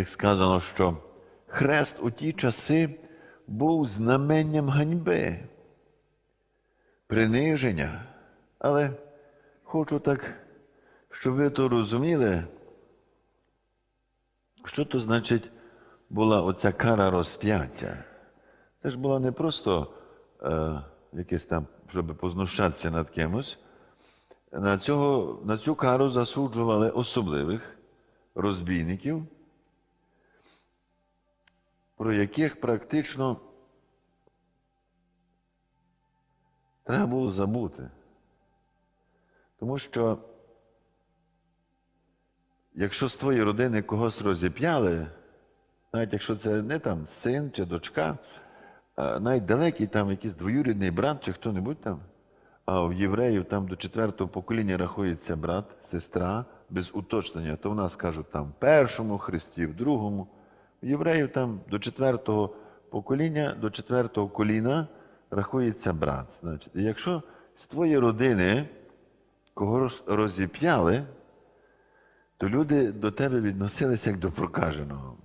як сказано, що хрест у ті часи був знаменням ганьби, приниження. Але хочу так, щоб ви то розуміли, що то значить була оця кара розп'яття. Це ж була не просто е, якесь там, щоб познущатися над кимось. На, цього, на цю кару засуджували особливих розбійників, про яких практично треба було забути. Тому що якщо з твоєї родини когось розіп'яли, навіть якщо це не там син чи дочка, навіть далекий там якийсь двоюрідний брат чи хто-небудь там, а в євреїв там до четвертого покоління рахується брат, сестра, без уточнення, то в нас кажуть там першому хресті, в другому. Євреїв там до четвертого покоління, до четвертого коліна рахується брат. Значить, якщо з твоєї родини когось розіп'яли, то люди до тебе відносилися як до прокаженого.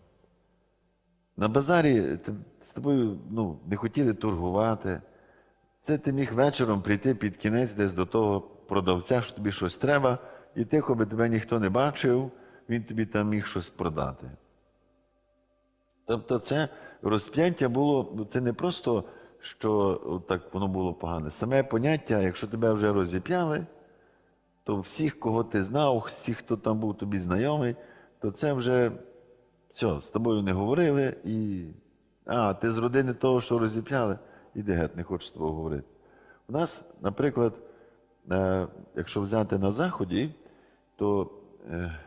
На базарі з тобою ну, не хотіли торгувати. Це ти міг вечором прийти під кінець десь до того продавця, що тобі щось треба, і тихо би тебе ніхто не бачив, він тобі там міг щось продати. Тобто це розп'яття було, це не просто, що так воно було погане. Саме поняття, якщо тебе вже розіп'яли, то всіх, кого ти знав, всіх, хто там був тобі знайомий, то це вже все, з тобою не говорили і. А, ти з родини того, що розіп'яли, іди геть, не хочу з тобою говорити. У нас, наприклад, е, якщо взяти на Заході, то е,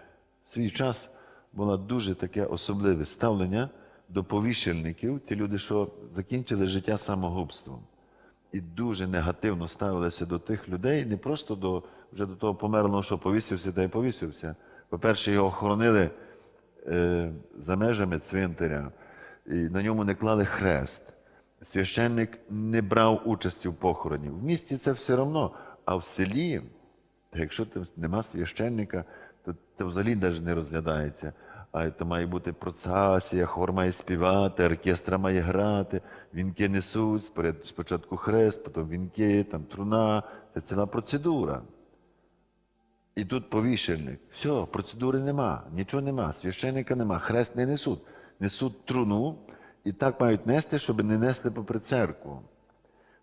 в свій час було дуже таке особливе ставлення до повішальників, ті люди, що закінчили життя самогубством. І дуже негативно ставилися до тих людей, не просто до, вже до того померлого, що повісився та й повісився. По-перше, його охоронили е, за межами цвинтаря, і на ньому не клали хрест. Священник не брав участі в похороні. В місті це все одно, а в селі, та якщо там нема священника, то це взагалі навіть не розглядається. А це має бути процесія, хор має співати, оркестра має грати, вінки несуть, спочатку хрест, потім вінки, там труна. Це ціла процедура. І тут повішальник. Все, процедури нема, нічого нема, священника нема, хрест не несуть. Несуть труну і так мають нести, щоб не несли попри церкву.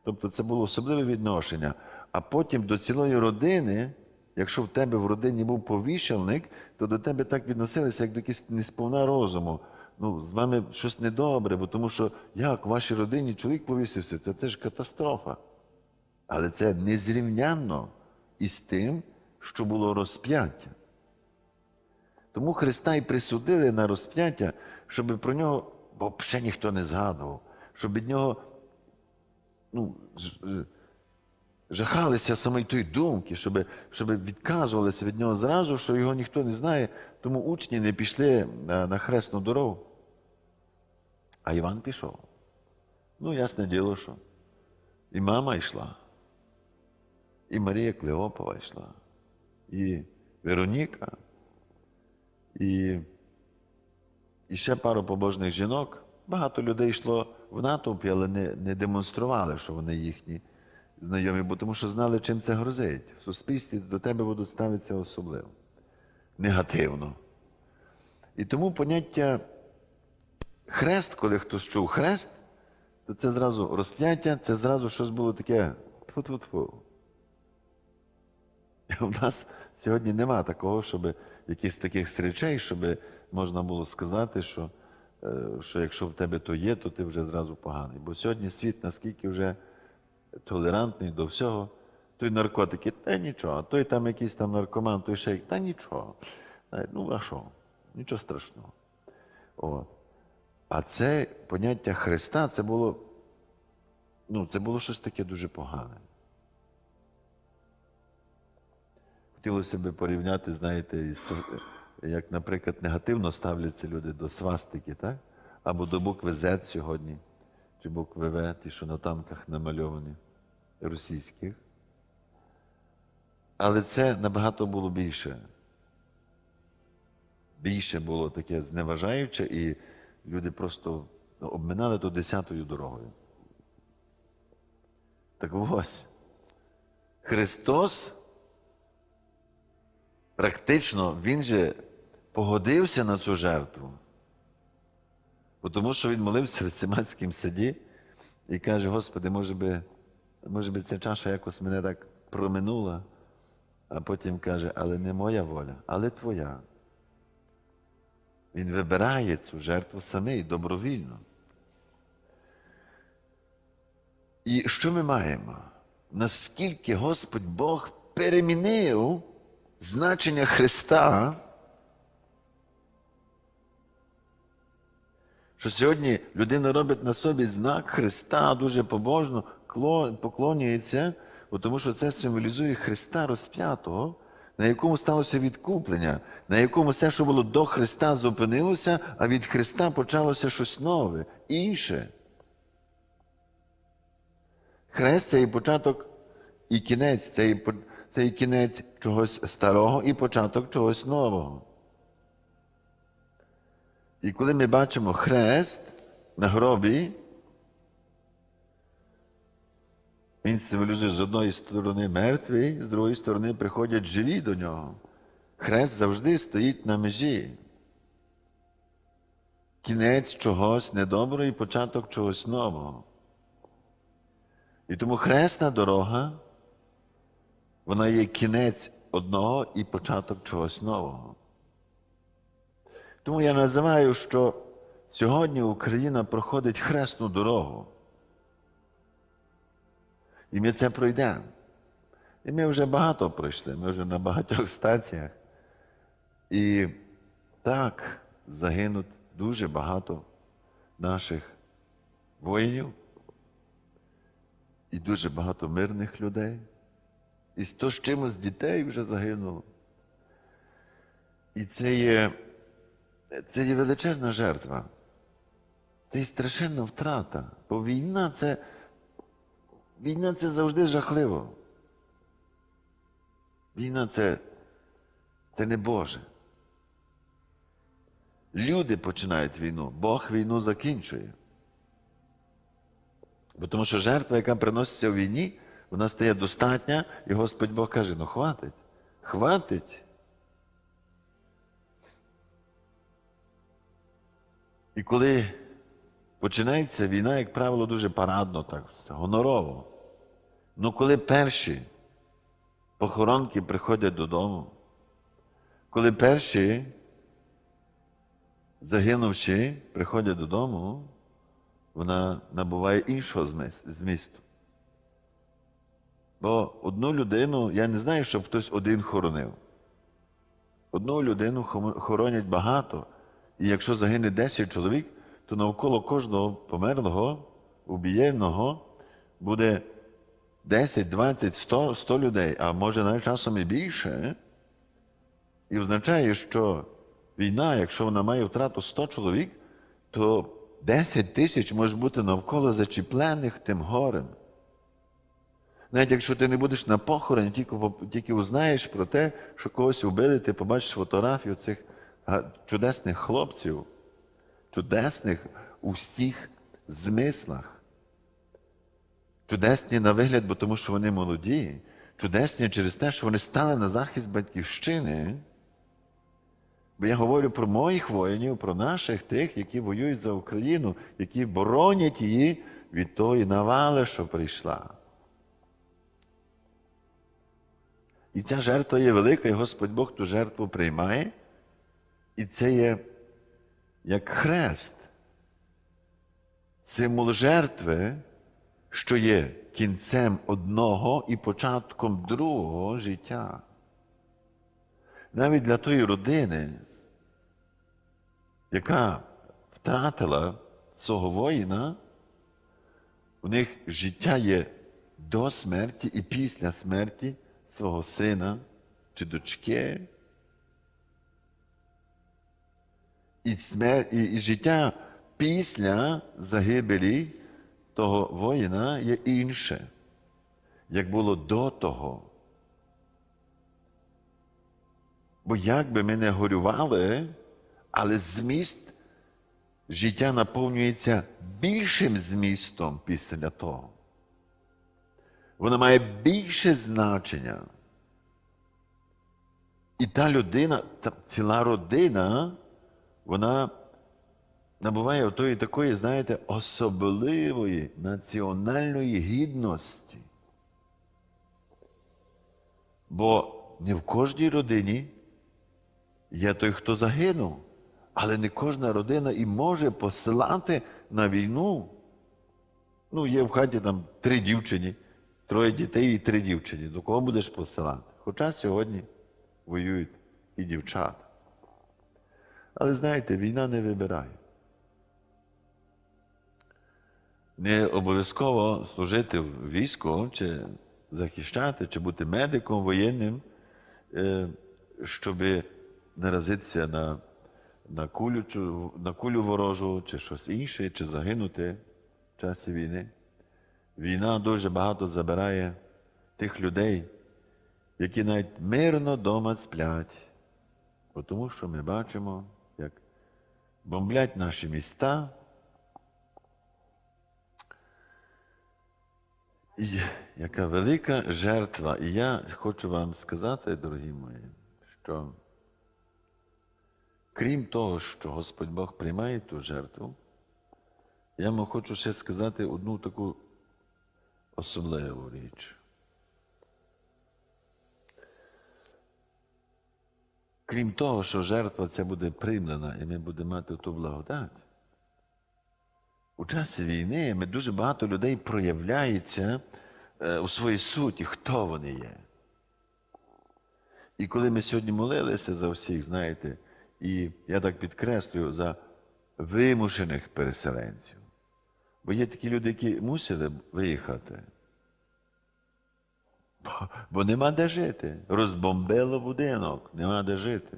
Тобто це було особливе відношення. А потім до цілої родини, якщо в тебе в родині був повішальник, то до тебе так відносилися, як до якогось несповна розуму. Ну, з вами щось недобре, бо тому що як в вашій родині чоловік повісився, це, це ж катастрофа. Але це незрівнянно із тим, що було розп'яття. Тому Христа і присудили на розп'яття, щоб про нього взагалі ніхто не згадував, щоб від нього ну, е, жахалися саме тої думки, щоб, щоб відказувалися від нього зразу, що його ніхто не знає, тому учні не пішли на, на хресну дорогу. А Іван пішов. Ну, ясне діло, що і мама йшла, і Марія Клеопова йшла, і Вероніка, і, і ще пару побожних жінок. Багато людей йшло в натовпі, але не, не демонстрували, що вони їхні знайомі, бо тому що знали, чим це грозить. В суспільстві до тебе будуть ставитися особливо, негативно. І тому поняття хрест, коли хтось чув хрест, то це зразу розп'яття, це зразу щось було таке тфу-тфу-тфу. У нас сьогодні нема такого, щоб якихось таких речей, щоб можна було сказати, що, е, що якщо в тебе то є, то ти вже зразу поганий. Бо сьогодні світ наскільки вже толерантний до всього. Той наркотики, та нічого, той там якийсь там наркоман, той ще та нічого. Ну, а що? Нічого страшного. От. А це поняття Христа, це було, ну, це було щось таке дуже погане. Хотілося б порівняти, знаєте, із, як, наприклад, негативно ставляться люди до свастики, так? Або до букви Z сьогодні, чи букви В, ті, що на танках намальовані, російських. Але це набагато було більше. більше було таке зневажаюче, і люди просто обминали то десятою дорогою. Так ось, Христос практично Він же погодився на цю жертву, тому що він молився в Циманському саді і каже: Господи, може би, може би ця чаша якось мене так проминула, а потім каже, але не моя воля, але твоя. Він вибирає цю жертву самий добровільно. І що ми маємо? Наскільки Господь Бог перемінив значення Христа, що сьогодні людина робить на собі знак Христа, дуже побожно поклонюється, тому що це символізує Христа розп'ятого, на якому сталося відкуплення, на якому все, що було до Христа, зупинилося, а від Христа почалося щось нове, інше. Хрест це і початок і кінець, це і, це і кінець чогось старого і початок чогось нового. І коли ми бачимо хрест на гробі, він символізує з одної сторони мертвий, з другої сторони приходять живі до нього. Хрест завжди стоїть на межі. Кінець чогось недоброго і початок чогось нового. І тому хресна дорога, вона є кінець одного і початок чогось нового. Тому я називаю, що сьогодні Україна проходить хресну дорогу. І ми це пройдемо. І ми вже багато пройшли, ми вже на багатьох стаціях. І так загинуть дуже багато наших воїнів і дуже багато мирних людей. І сто з чимось дітей вже загинуло. І це є, це є величезна жертва. Це є страшенна втрата. Бо війна це, війна це завжди жахливо. Війна це, це не Боже. Люди починають війну, Бог війну закінчує. Бо тому що жертва, яка приноситься в війні, вона стає достатня, і Господь Бог каже: ну хватить, хватить. І коли починається війна, як правило, дуже парадно, так, гонорово. Ну коли перші похоронки приходять додому, коли перші загинувши приходять додому, вона набуває іншого змісту. Бо одну людину, я не знаю, щоб хтось один хоронив. Одну людину хоронять багато, і якщо загине 10 чоловік, то навколо кожного померлого, убієного буде 10, 20, 100, 100 людей, а може навіть часом і більше. І означає, що війна, якщо вона має втрату 100 чоловік, то 10 тисяч може бути навколо зачіплених тим горем. Навіть якщо ти не будеш на похороні, тільки, тільки узнаєш про те, що когось вбили, ти побачиш фотографію цих чудесних хлопців, чудесних у всіх змислах. Чудесні на вигляд, бо тому що вони молоді, чудесні через те, що вони стали на захист батьківщини. Бо я говорю про моїх воїнів, про наших тих, які воюють за Україну, які боронять її від тої навали, що прийшла. І ця жертва є велика, і Господь Бог ту жертву приймає. І це є як хрест, символ жертви, що є кінцем одного і початком другого життя. Навіть для тої родини, яка втратила свого воїна, у них життя є до смерті і після смерті свого сина чи дочки. І, смер... і, і життя після загибелі того воїна є інше, як було до того. Бо як би ми не горювали, Але зміст життя наповнюється більшим змістом після того. Воно має більше значення. І та людина, та ціла родина, вона набуває отої такої, знаєте, особливої національної гідності. Бо не в кожній родині є той, хто загинув, але не кожна родина і може посилати на війну. Ну, є в хаті там три дівчині, троє дітей і три дівчині. До кого будеш посилати? Хоча сьогодні воюють і дівчата. Але знаєте, війна не вибирає. Не обов'язково служити в війську, чи захищати, чи бути медиком воєнним, щоб наразитися на, на, кулю, на кулю ворожу, чи щось інше, чи загинути в часі війни. Війна дуже багато забирає тих людей, які навіть мирно дома сплять. Тому що ми бачимо, бомблять наші міста. І яка велика жертва. І я хочу вам сказати, дорогі мої, що крім того, що Господь Бог приймає ту жертву, я вам хочу ще сказати одну таку особливу річ. Крім того, що жертва ця буде приймлена і ми будемо мати ту благодать, у часі війни ми дуже багато людей проявляється е, у своїй суті, хто вони є. І коли ми сьогодні молилися за всіх, знаєте, і я так підкреслюю, за вимушених переселенців. Бо є такі люди, які мусили виїхати. Бо, нема де жити. Розбомбило будинок, нема де жити.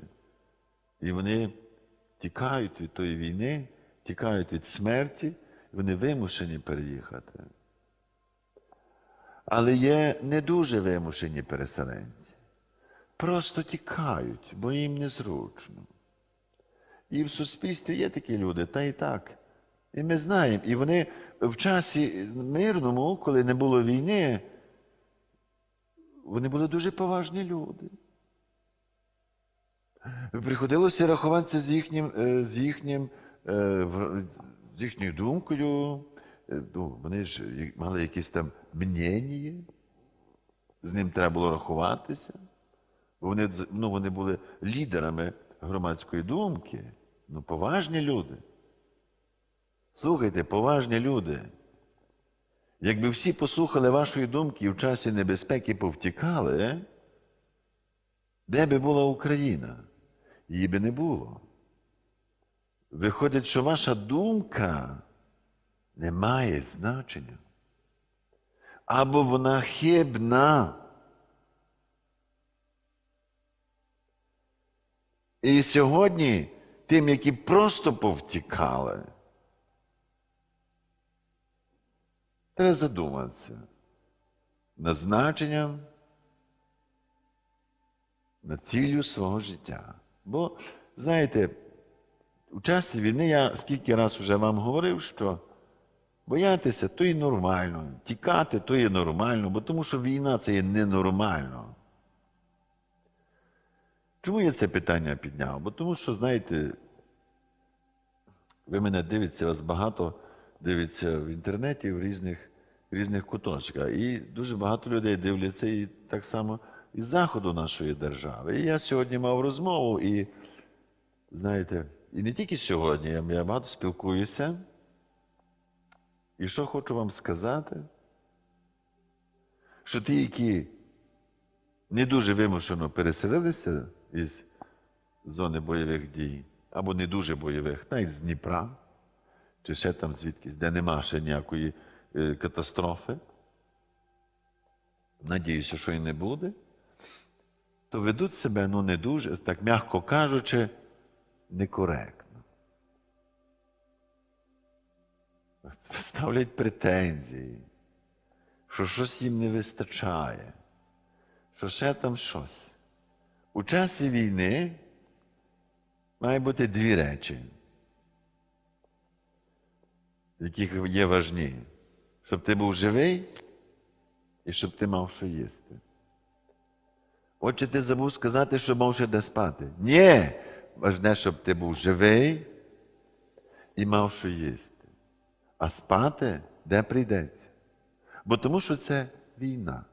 І вони тікають від тої війни, тікають від смерті, вони вимушені переїхати. Але є не дуже вимушені переселенці. Просто тікають, бо їм незручно. І в суспільстві є такі люди, та і так. І ми знаємо. І вони в часі мирному, коли не було війни, вони були дуже поважні люди. Приходилося рахуватися з їхнім, е, з їхнім, е, з їхньою думкою. Е, Ну, вони ж мали якісь там мнення, з ним треба було рахуватися. Вони, ну, вони були лідерами громадської думки. Ну, поважні люди. Слухайте, поважні люди. Якби всі послухали вашої думки і в часі небезпеки повтікали, де би була Україна? Її би не було. Виходить, що ваша думка не має значення. Або вона хибна. І сьогодні тим, які просто повтікали, треба задуматися над значенням, над ціллю свого життя. Бо, знаєте, у часі війни я скільки раз вже вам говорив, що боятися то і нормально, тікати то і нормально, бо тому що війна це є ненормально. Чому я це питання підняв? Бо тому що, знаєте, ви мене дивитеся, вас багато дивиться в інтернеті в різних, різних куточках. І дуже багато людей дивляться і так само із заходу нашої держави. І я сьогодні мав розмову, і знаєте, і не тільки сьогодні, я, багато спілкуюся. І що хочу вам сказати? Що ті, які не дуже вимушено переселилися із зони бойових дій, або не дуже бойових, навіть з Дніпра, чи ще там звідкись, де нема ще ніякої е, катастрофи. Надіюся, що і не буде, то ведуть себе ну не дуже, так м'яко кажучи, некоректно. Ставлять претензії, що щось їм не вистачає, що ще там щось. У часі війни Має бути дві речі, які є важні. Щоб ти був живий і щоб ти мав що їсти. Отже, ти забув сказати, що мав ще де спати. Ні, важне, щоб ти був живий і мав що їсти. А спати де прийдеться. Бо тому що це війна.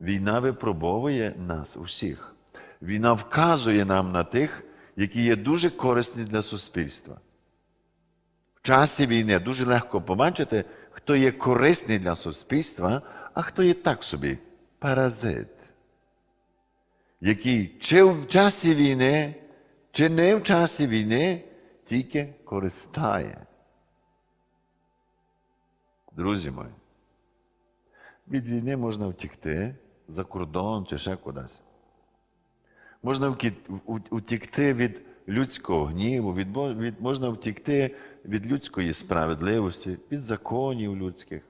Війна випробовує нас усіх. Війна вказує нам на тих, які є дуже корисні для суспільства. Часі війни дуже легко побачити, хто є корисний для суспільства, а хто є так собі паразит, який чи в часі війни, чи не в часі війни, тільки користає. Друзі мої, від війни можна втікти за кордон чи ще кудись. Можна утікти від людського гніву, від, від, можна втікти від людської справедливості, від законів людських,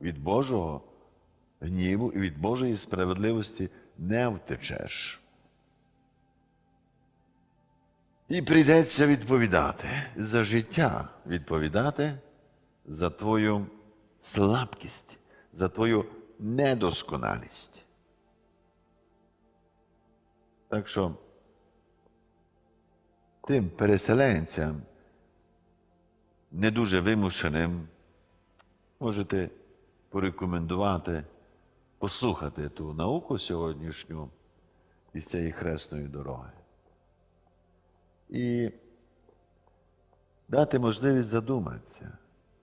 від Божого гніву і від Божої справедливості не втечеш. І прийдеться відповідати за життя, відповідати за твою слабкість, за твою недосконалість. Так що тим переселенцям, не дуже вимушеним, можете порекомендувати послухати ту науку сьогоднішню із цієї хресної дороги. І дати можливість задуматися.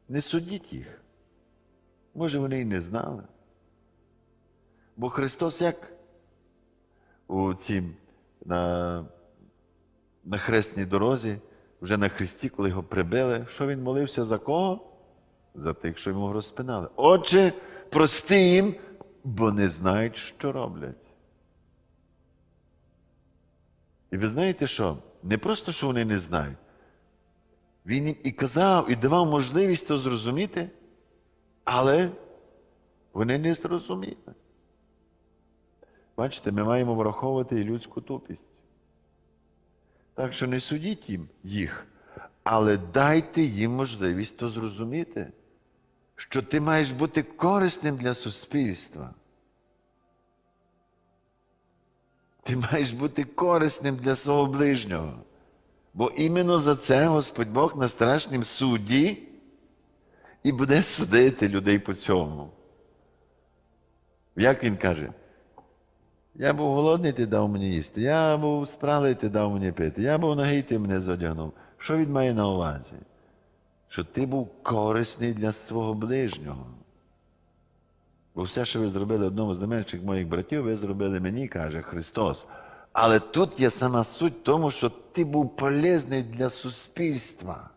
Не судіть їх. Може, вони й не знали. Бо Христос як у цім на, на хресній дорозі, вже на Христі, коли його прибили, що він молився за кого? За тих, що йому розпинали. Отже, прости їм, бо не знають, що роблять. І ви знаєте що? Не просто, що вони не знають. Він їм і казав, і давав можливість то зрозуміти, але вони не зрозуміли. Бачите, ми маємо враховувати і людську тупість. Так що не судіть їм їх, але дайте їм можливість то зрозуміти, що ти маєш бути корисним для суспільства. Ти маєш бути корисним для свого ближнього. Бо іменно за це Господь Бог на страшнім суді і буде судити людей по цьому. Як він каже? Я був голодний, ти дав мені їсти. Я був спралий, ти дав мені пити. Я був нагий, ти мене зодягнув. Що він має на увазі? Що ти був корисний для свого ближнього. Бо все, що ви зробили одному з найменших моїх братів, ви зробили мені, каже Христос. Але тут є сама суть тому, що ти був полезний для суспільства.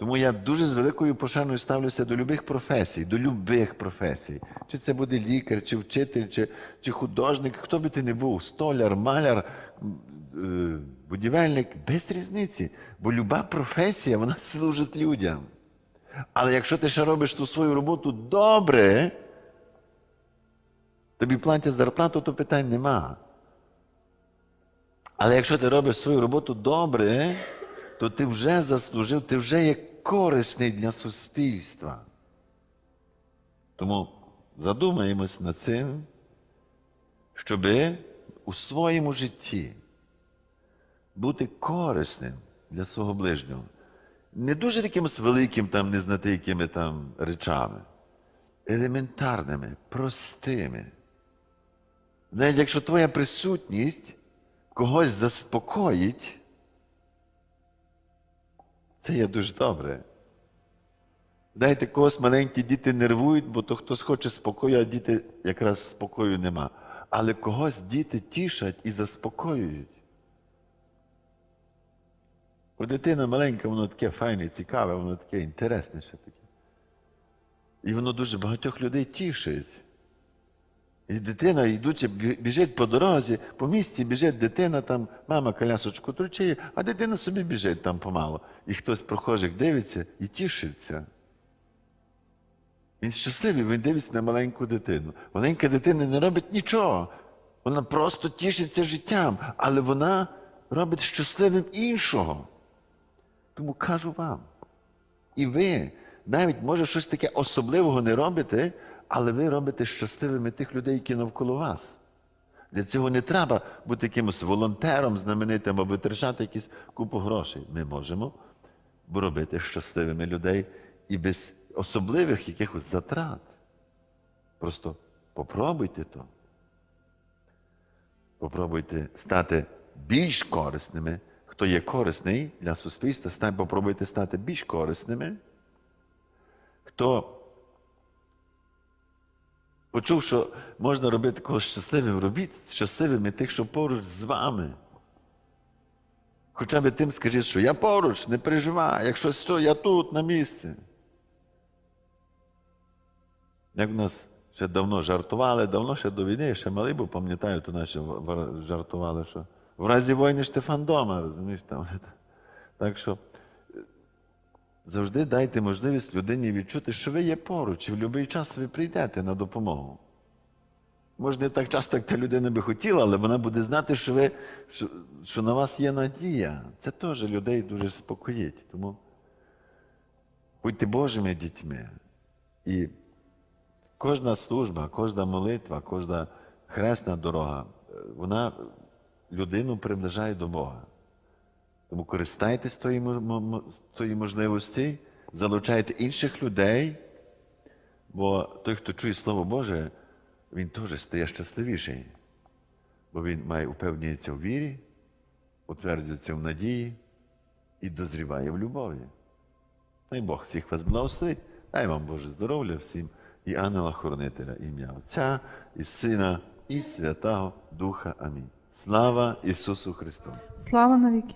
Тому я дуже з великою пошаною ставлюся до любих професій, до любих професій. Чи це буде лікар, чи вчитель, чи, чи художник, хто би ти не був, столяр, маляр, е, будівельник, без різниці. Бо люба професія, вона служить людям. Але якщо ти ще робиш ту свою роботу добре, тобі платять зарплату, то питань нема. Але якщо ти робиш свою роботу добре, то ти вже заслужив, ти вже є корисний для суспільства. Тому задумаємось над цим, щоб у своєму житті бути корисним для свого ближнього. Не дуже такимось великим, там, не знати якими там речами, елементарними, простими. Навіть якщо твоя присутність когось заспокоїть, це є дуже добре. Знаєте, когось маленькі діти нервують, бо то хтось хоче спокою, а діти якраз спокою нема. Але когось діти тішать і заспокоюють. Бо дитина маленька, воно таке файне, цікаве, воно таке інтересне ще таке. І воно дуже багатьох людей тішить. І дитина, йдучи, біжить по дорозі, по місті біжить дитина, там мама колясочку тручає, а дитина собі біжить там помало. І хтось прохожих дивиться і тішиться. Він щасливий, він дивиться на маленьку дитину. Маленька дитина не робить нічого. Вона просто тішиться життям, але вона робить щасливим іншого. Тому кажу вам. І ви навіть, може, щось таке особливого не робите, але ви робите щасливими тих людей, які навколо вас. Для цього не треба бути якимось волонтером знаменитим або витрачати якісь купу грошей. Ми можемо робити щасливими людей і без особливих якихось затрат. Просто попробуйте то. Попробуйте стати більш корисними. Хто є корисний для суспільства, попробуйте стати більш корисними. Хто почув, що можна робити когось щасливим, робіть щасливими тих, що поруч з вами. Хоча б тим скажіть, що я поруч, не переживай, якщо що, я тут, на місці. Як в нас ще давно жартували, давно ще до війни, ще малий був, пам'ятаю, то наші жартували, що в разі війни Штефан дома, розумієш там. Так що завжди дайте можливість людині відчути, що ви є поруч, і в будь-який час ви прийдете на допомогу. Може, не так часто, як та людина би хотіла, але вона буде знати, що, ви, що, що на вас є надія. Це теж людей дуже спокоїть. Тому будьте Божими дітьми. І кожна служба, кожна молитва, кожна хресна дорога, е, вона людину приближає до Бога. Тому користайтесь тої, мо- мо- мо- тої можливості, залучайте інших людей, бо той, хто чує Слово Боже, він теж стає щасливіший, бо він має упевнюється в вірі, утверджується в надії і дозріває в любові. Дай Бог всіх вас благословить. Дай вам Боже здоров'я всім і ангела-хоронителя ім'я Отця і Сина, і Святого Духа. Амінь. Слава Ісусу Христу! Слава навіки.